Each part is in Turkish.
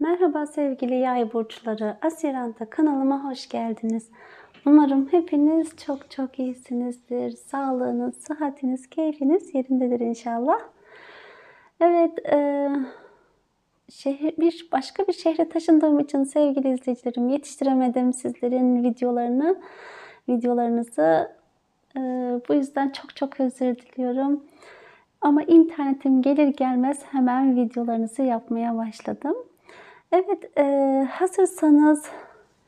Merhaba sevgili yay burçları. Asiranta kanalıma hoş geldiniz. Umarım hepiniz çok çok iyisinizdir. Sağlığınız, sıhhatiniz, keyfiniz yerindedir inşallah. Evet, e, şehir, bir başka bir şehre taşındığım için sevgili izleyicilerim yetiştiremedim sizlerin videolarını, videolarınızı. E, bu yüzden çok çok özür diliyorum. Ama internetim gelir gelmez hemen videolarınızı yapmaya başladım. Evet, e, hazırsanız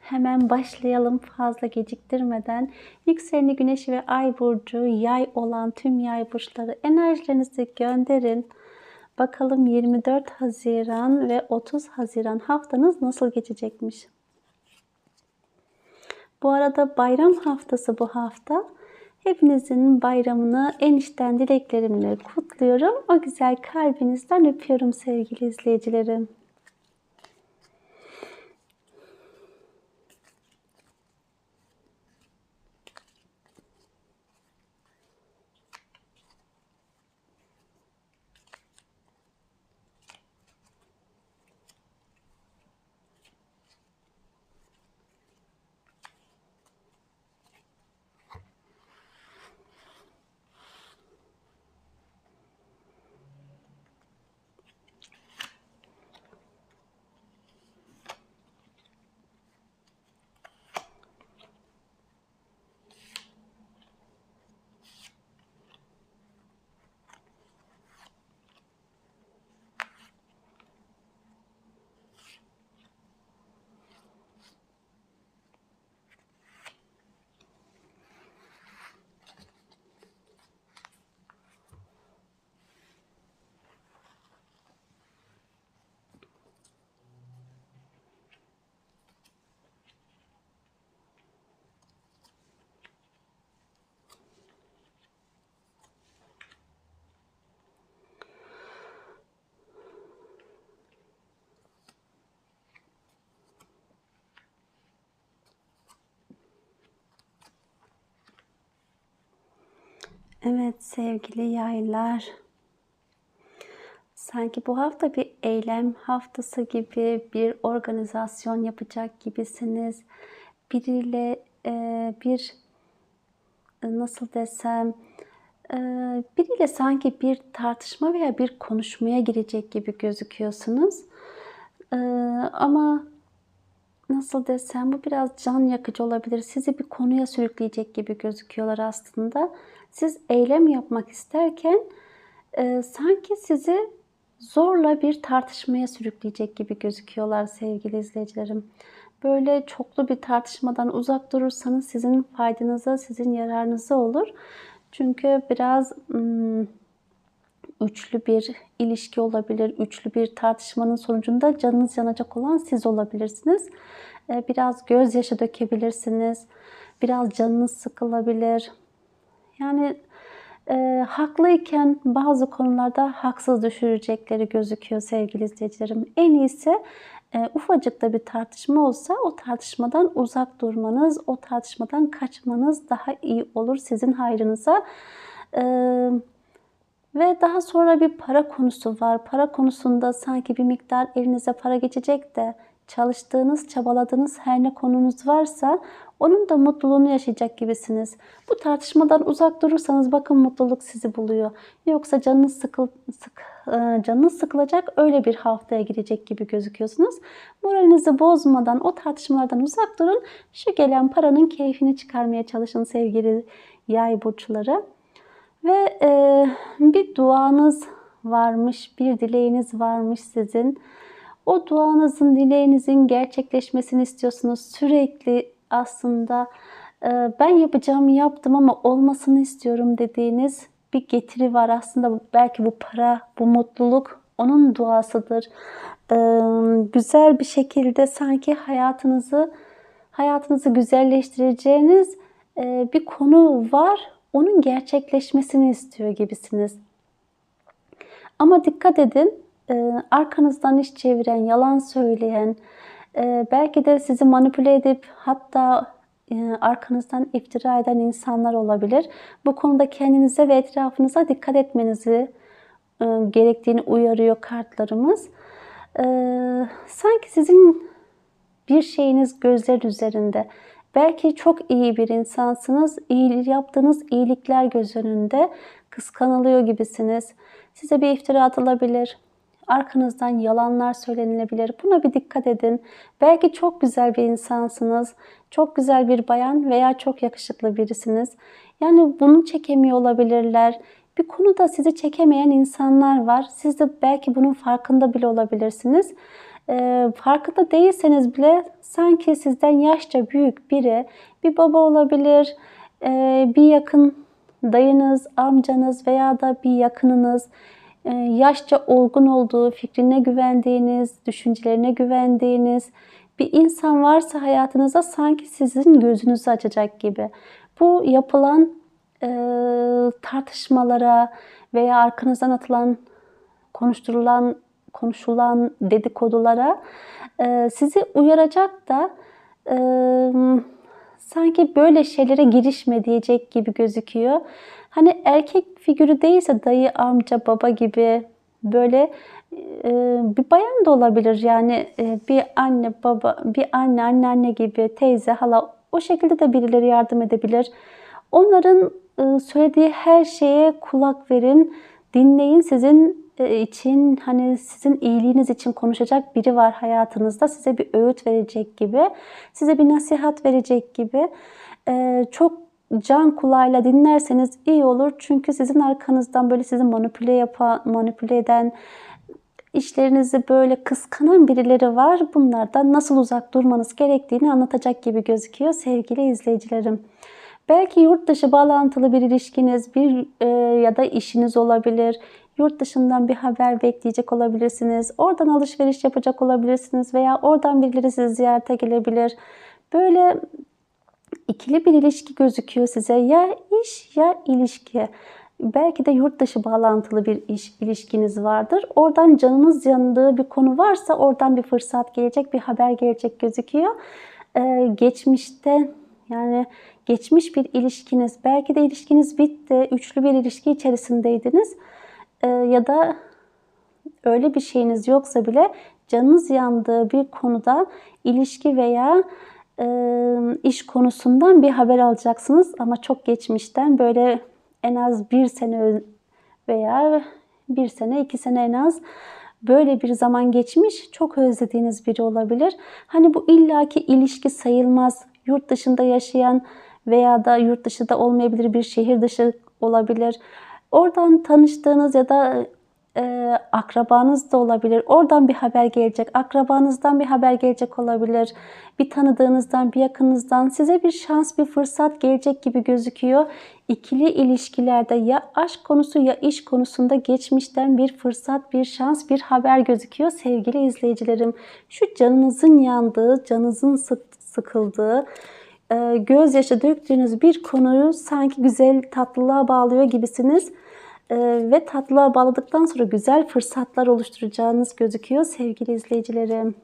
hemen başlayalım fazla geciktirmeden. Yükseleni güneş ve ay burcu yay olan tüm yay burçları enerjilerinizi gönderin. Bakalım 24 Haziran ve 30 Haziran haftanız nasıl geçecekmiş? Bu arada bayram haftası bu hafta. Hepinizin bayramını en içten dileklerimle kutluyorum. O güzel kalbinizden öpüyorum sevgili izleyicilerim. Evet sevgili yaylar. Sanki bu hafta bir eylem haftası gibi bir organizasyon yapacak gibisiniz. Biriyle e, bir e, nasıl desem e, biriyle sanki bir tartışma veya bir konuşmaya girecek gibi gözüküyorsunuz. E, ama nasıl desem bu biraz can yakıcı olabilir. Sizi bir konuya sürükleyecek gibi gözüküyorlar aslında. Siz eylem yapmak isterken e, sanki sizi zorla bir tartışmaya sürükleyecek gibi gözüküyorlar sevgili izleyicilerim. Böyle çoklu bir tartışmadan uzak durursanız sizin faydanıza, sizin yararınıza olur. Çünkü biraz hmm, üçlü bir ilişki olabilir, üçlü bir tartışmanın sonucunda canınız yanacak olan siz olabilirsiniz. E, biraz gözyaşı dökebilirsiniz, biraz canınız sıkılabilir, yani e, haklıyken bazı konularda haksız düşürecekleri gözüküyor sevgili izleyicilerim. En iyisi e, ufacık da bir tartışma olsa o tartışmadan uzak durmanız, o tartışmadan kaçmanız daha iyi olur sizin hayrınıza. E, ve daha sonra bir para konusu var. Para konusunda sanki bir miktar elinize para geçecek de çalıştığınız, çabaladığınız her ne konunuz varsa onun da mutluluğunu yaşayacak gibisiniz. Bu tartışmadan uzak durursanız bakın mutluluk sizi buluyor. Yoksa canınız sıkıl, sık, e, canınız sıkılacak öyle bir haftaya girecek gibi gözüküyorsunuz. Moralinizi bozmadan o tartışmalardan uzak durun. Şu gelen paranın keyfini çıkarmaya çalışın sevgili yay burçları. Ve e, bir duanız varmış, bir dileğiniz varmış sizin. O duanızın, dileğinizin gerçekleşmesini istiyorsunuz. Sürekli aslında e, ben yapacağımı yaptım ama olmasını istiyorum dediğiniz bir getiri var. Aslında belki bu para, bu mutluluk onun duasıdır. E, güzel bir şekilde sanki hayatınızı hayatınızı güzelleştireceğiniz e, bir konu var. Onun gerçekleşmesini istiyor gibisiniz. Ama dikkat edin, arkanızdan iş çeviren, yalan söyleyen, ee, belki de sizi manipüle edip hatta e, arkanızdan iftira eden insanlar olabilir. Bu konuda kendinize ve etrafınıza dikkat etmenizi e, gerektiğini uyarıyor kartlarımız. e, sanki sizin bir şeyiniz gözler üzerinde. Belki çok iyi bir insansınız. İyi, yaptığınız iyilikler göz önünde kıskanılıyor gibisiniz. Size bir iftira atılabilir. Arkanızdan yalanlar söylenilebilir. Buna bir dikkat edin. Belki çok güzel bir insansınız. Çok güzel bir bayan veya çok yakışıklı birisiniz. Yani bunu çekemiyor olabilirler. Bir konuda sizi çekemeyen insanlar var. Siz de belki bunun farkında bile olabilirsiniz. E, farkında değilseniz bile sanki sizden yaşça büyük biri, bir baba olabilir, e, bir yakın dayınız, amcanız veya da bir yakınınız, e, yaşça olgun olduğu, fikrine güvendiğiniz, düşüncelerine güvendiğiniz bir insan varsa hayatınızda sanki sizin gözünüzü açacak gibi. Bu yapılan e, tartışmalara veya arkanızdan atılan, konuşturulan, konuşulan dedikodulara e, sizi uyaracak da e, sanki böyle şeylere girişme diyecek gibi gözüküyor. Hani erkek figürü değilse dayı, amca, baba gibi böyle e, bir bayan da olabilir. Yani e, bir anne, baba, bir anne, anneanne gibi, teyze, hala o şekilde de birileri yardım edebilir. Onların e, söylediği her şeye kulak verin, dinleyin. Sizin için hani sizin iyiliğiniz için konuşacak biri var hayatınızda. Size bir öğüt verecek gibi, size bir nasihat verecek gibi. Çok can kulağıyla dinlerseniz iyi olur. Çünkü sizin arkanızdan böyle sizi manipüle yapan, manipüle eden, işlerinizi böyle kıskanan birileri var. Bunlardan nasıl uzak durmanız gerektiğini anlatacak gibi gözüküyor sevgili izleyicilerim. Belki yurt dışı bağlantılı bir ilişkiniz, bir e, ya da işiniz olabilir. Yurt dışından bir haber bekleyecek olabilirsiniz. Oradan alışveriş yapacak olabilirsiniz veya oradan birileri sizi ziyarete gelebilir. Böyle ikili bir ilişki gözüküyor size. Ya iş ya ilişki. Belki de yurt dışı bağlantılı bir iş ilişkiniz vardır. Oradan canınız yandığı bir konu varsa oradan bir fırsat gelecek, bir haber gelecek gözüküyor. Ee, geçmişte yani geçmiş bir ilişkiniz, belki de ilişkiniz bitti, üçlü bir ilişki içerisindeydiniz. Ee, ya da öyle bir şeyiniz yoksa bile canınız yandığı bir konuda ilişki veya iş konusundan bir haber alacaksınız ama çok geçmişten böyle en az bir sene veya bir sene iki sene en az böyle bir zaman geçmiş çok özlediğiniz biri olabilir. Hani bu illaki ilişki sayılmaz. Yurt dışında yaşayan veya da yurt dışında olmayabilir bir şehir dışı olabilir. Oradan tanıştığınız ya da e, akrabanız da olabilir. Oradan bir haber gelecek. Akrabanızdan bir haber gelecek olabilir. Bir tanıdığınızdan, bir yakınınızdan size bir şans, bir fırsat gelecek gibi gözüküyor. İkili ilişkilerde ya aşk konusu ya iş konusunda geçmişten bir fırsat, bir şans, bir haber gözüküyor sevgili izleyicilerim. Şu canınızın yandığı, canınızın sıkıldığı, gözyaşı döktüğünüz bir konuyu sanki güzel tatlılığa bağlıyor gibisiniz ee, ve tatlığa bağladıktan sonra güzel fırsatlar oluşturacağınız gözüküyor sevgili izleyicilerim.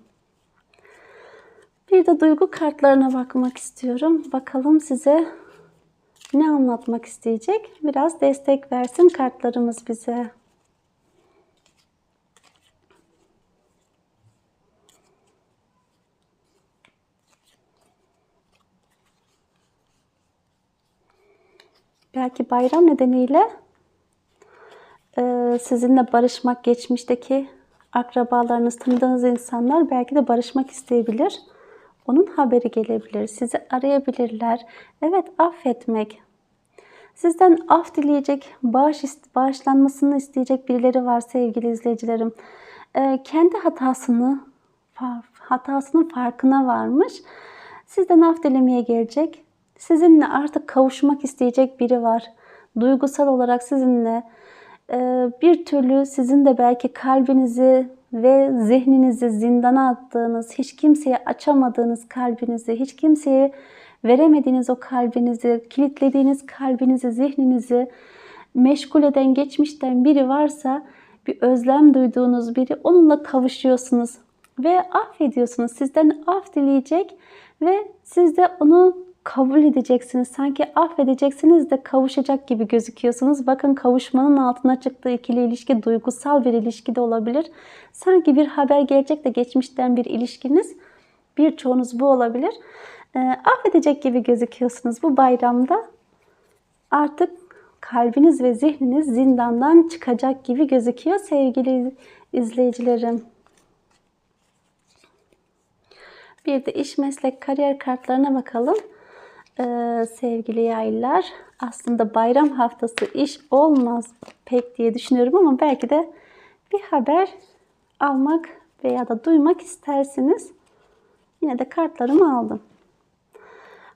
Bir de duygu kartlarına bakmak istiyorum. Bakalım size ne anlatmak isteyecek? Biraz destek versin kartlarımız bize. Belki bayram nedeniyle ee, sizinle barışmak, geçmişteki akrabalarınız, tanıdığınız insanlar belki de barışmak isteyebilir. Onun haberi gelebilir. Sizi arayabilirler. Evet affetmek. Sizden af dileyecek, bağış, bağışlanmasını isteyecek birileri var sevgili izleyicilerim. Ee, kendi hatasını, hatasının farkına varmış. Sizden af dilemeye gelecek. Sizinle artık kavuşmak isteyecek biri var. Duygusal olarak sizinle ee, bir türlü sizin de belki kalbinizi ve zihninizi zindana attığınız, hiç kimseye açamadığınız kalbinizi, hiç kimseye veremediğiniz o kalbinizi, kilitlediğiniz kalbinizi, zihninizi meşgul eden geçmişten biri varsa bir özlem duyduğunuz biri onunla kavuşuyorsunuz ve affediyorsunuz. Sizden af dileyecek ve siz de onu kabul edeceksiniz. Sanki affedeceksiniz de kavuşacak gibi gözüküyorsunuz. Bakın kavuşmanın altına çıktığı ikili ilişki duygusal bir ilişki de olabilir. Sanki bir haber gelecek de geçmişten bir ilişkiniz. Birçoğunuz bu olabilir. E, affedecek gibi gözüküyorsunuz bu bayramda. Artık kalbiniz ve zihniniz zindandan çıkacak gibi gözüküyor sevgili izleyicilerim. Bir de iş, meslek, kariyer kartlarına bakalım. Ee, sevgili yaylar, aslında bayram haftası iş olmaz pek diye düşünüyorum ama belki de bir haber almak veya da duymak istersiniz. Yine de kartlarımı aldım.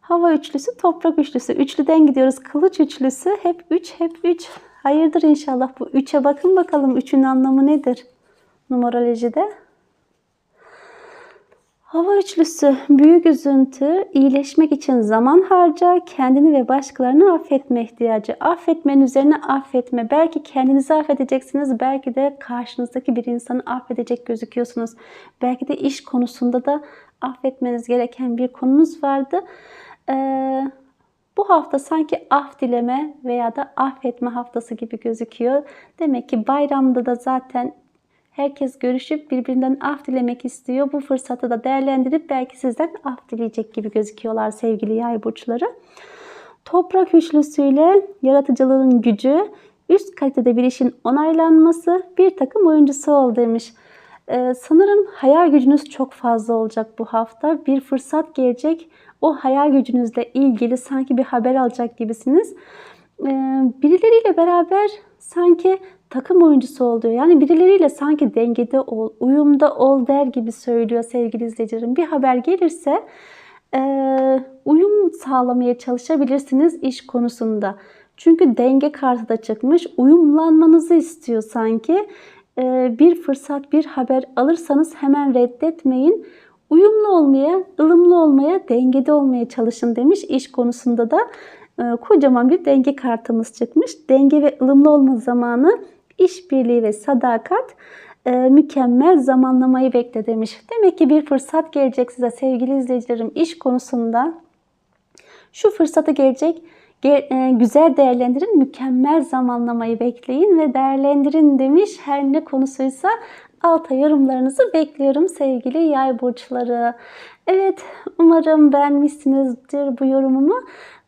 Hava üçlüsü, toprak üçlüsü. Üçlüden gidiyoruz. Kılıç üçlüsü. Hep üç, hep üç. Hayırdır inşallah bu üçe bakın bakalım. Üçün anlamı nedir? Numerolojide. Hava üçlüsü, büyük üzüntü, iyileşmek için zaman harca, kendini ve başkalarını affetme ihtiyacı. Affetmenin üzerine affetme. Belki kendinizi affedeceksiniz, belki de karşınızdaki bir insanı affedecek gözüküyorsunuz. Belki de iş konusunda da affetmeniz gereken bir konunuz vardı. Ee, bu hafta sanki af dileme veya da affetme haftası gibi gözüküyor. Demek ki bayramda da zaten herkes görüşüp birbirinden af dilemek istiyor. Bu fırsatı da değerlendirip belki sizden af dileyecek gibi gözüküyorlar sevgili yay burçları. Toprak üçlüsüyle yaratıcılığın gücü, üst kalitede bir işin onaylanması, bir takım oyuncusu ol demiş. Ee, sanırım hayal gücünüz çok fazla olacak bu hafta. Bir fırsat gelecek. O hayal gücünüzle ilgili sanki bir haber alacak gibisiniz. Ee, birileriyle beraber sanki takım oyuncusu ol diyor. Yani birileriyle sanki dengede ol, uyumda ol der gibi söylüyor sevgili izleyicilerim. Bir haber gelirse e, uyum sağlamaya çalışabilirsiniz iş konusunda. Çünkü denge kartı da çıkmış. Uyumlanmanızı istiyor sanki. E, bir fırsat, bir haber alırsanız hemen reddetmeyin. Uyumlu olmaya, ılımlı olmaya, dengede olmaya çalışın demiş. İş konusunda da e, kocaman bir denge kartımız çıkmış. Denge ve ılımlı olma zamanı işbirliği ve sadakat e, mükemmel zamanlamayı bekle demiş. Demek ki bir fırsat gelecek size sevgili izleyicilerim iş konusunda. Şu fırsatı gelecek e, güzel değerlendirin, mükemmel zamanlamayı bekleyin ve değerlendirin demiş. Her ne konusuysa alta yorumlarınızı bekliyorum sevgili yay burçları. Evet umarım beğenmişsinizdir bu yorumumu.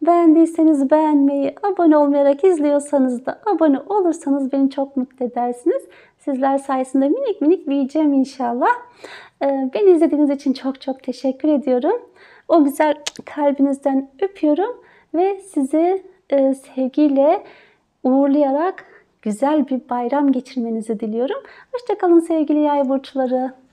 Beğendiyseniz beğenmeyi, abone olmayarak izliyorsanız da abone olursanız beni çok mutlu edersiniz. Sizler sayesinde minik minik büyüyeceğim inşallah. Ee, beni izlediğiniz için çok çok teşekkür ediyorum. O güzel kalbinizden öpüyorum ve sizi e, sevgiyle uğurlayarak güzel bir bayram geçirmenizi diliyorum. Hoşçakalın sevgili yay burçları.